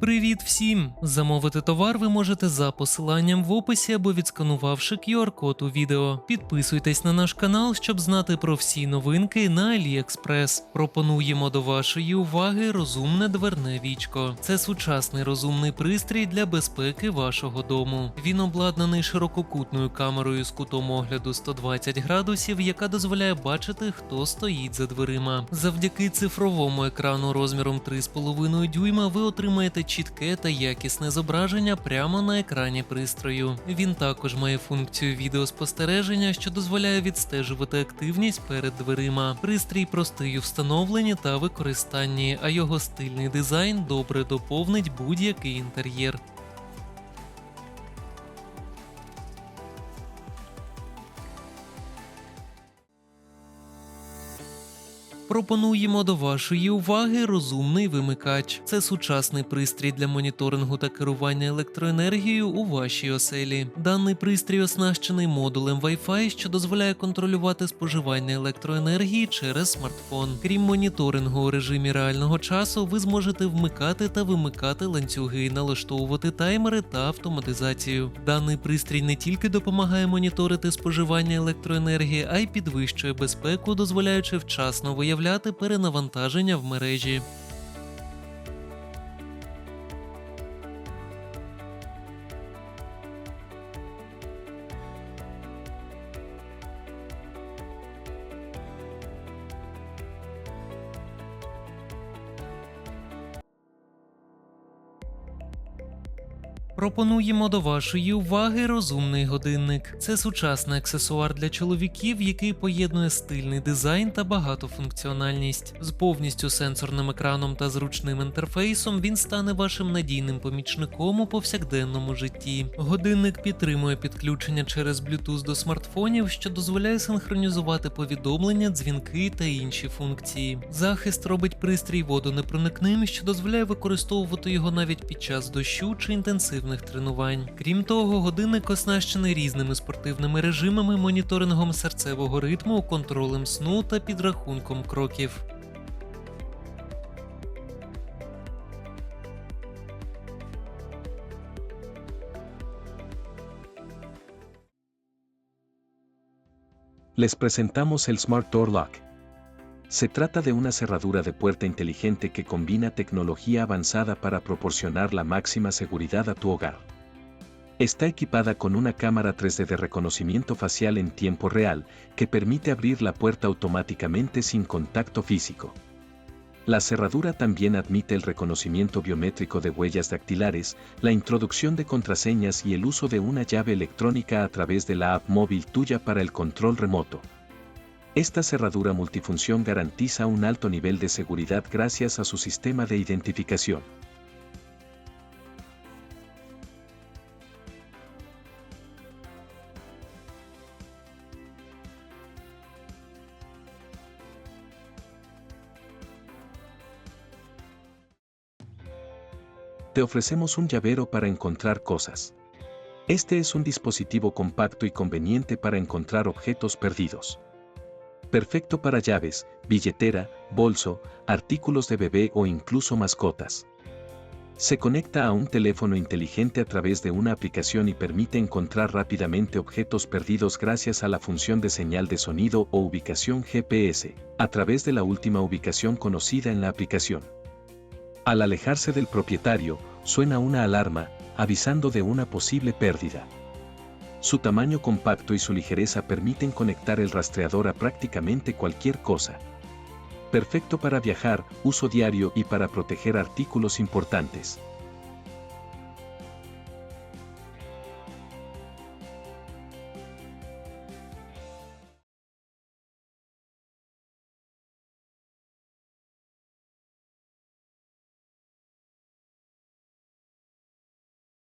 Привіт всім! Замовити товар ви можете за посиланням в описі або відсканувавши QR-код у відео. Підписуйтесь на наш канал, щоб знати про всі новинки на AliExpress. Пропонуємо до вашої уваги розумне дверне вічко. Це сучасний розумний пристрій для безпеки вашого дому. Він обладнаний ширококутною камерою з кутом огляду 120 градусів, яка дозволяє бачити, хто стоїть за дверима. Завдяки цифровому екрану розміром 3,5 дюйма ви отримаєте чітке та якісне зображення прямо на екрані пристрою. Він також має функцію відеоспостереження, що дозволяє відстежувати активність перед дверима. Пристрій простий у встановленні та використанні, а його стильний дизайн добре доповнить будь-який інтер'єр. Пропонуємо до вашої уваги розумний вимикач. Це сучасний пристрій для моніторингу та керування електроенергією у вашій оселі. Даний пристрій оснащений модулем Wi-Fi, що дозволяє контролювати споживання електроенергії через смартфон. Крім моніторингу у режимі реального часу, ви зможете вмикати та вимикати ланцюги, налаштовувати таймери та автоматизацію. Даний пристрій не тільки допомагає моніторити споживання електроенергії, а й підвищує безпеку, дозволяючи вчасно виявляти перенавантаження в мережі. Пропонуємо до вашої уваги розумний годинник. Це сучасний аксесуар для чоловіків, який поєднує стильний дизайн та багатофункціональність. З повністю сенсорним екраном та зручним інтерфейсом він стане вашим надійним помічником у повсякденному житті. Годинник підтримує підключення через Bluetooth до смартфонів, що дозволяє синхронізувати повідомлення, дзвінки та інші функції. Захист робить пристрій водонепроникним, що дозволяє використовувати його навіть під час дощу чи інтенсивних тренувань. Крім того, годинник оснащений різними спортивними режимами, моніторингом серцевого ритму, контролем сну та підрахунком кроків. Les presentamos el Smart Door Lock. Se trata de una cerradura de puerta inteligente que combina tecnología avanzada para proporcionar la máxima seguridad a tu hogar. Está equipada con una cámara 3D de reconocimiento facial en tiempo real que permite abrir la puerta automáticamente sin contacto físico. La cerradura también admite el reconocimiento biométrico de huellas dactilares, la introducción de contraseñas y el uso de una llave electrónica a través de la app móvil tuya para el control remoto. Esta cerradura multifunción garantiza un alto nivel de seguridad gracias a su sistema de identificación. Te ofrecemos un llavero para encontrar cosas. Este es un dispositivo compacto y conveniente para encontrar objetos perdidos. Perfecto para llaves, billetera, bolso, artículos de bebé o incluso mascotas. Se conecta a un teléfono inteligente a través de una aplicación y permite encontrar rápidamente objetos perdidos gracias a la función de señal de sonido o ubicación GPS, a través de la última ubicación conocida en la aplicación. Al alejarse del propietario, suena una alarma, avisando de una posible pérdida. Su tamaño compacto y su ligereza permiten conectar el rastreador a prácticamente cualquier cosa. Perfecto para viajar, uso diario y para proteger artículos importantes.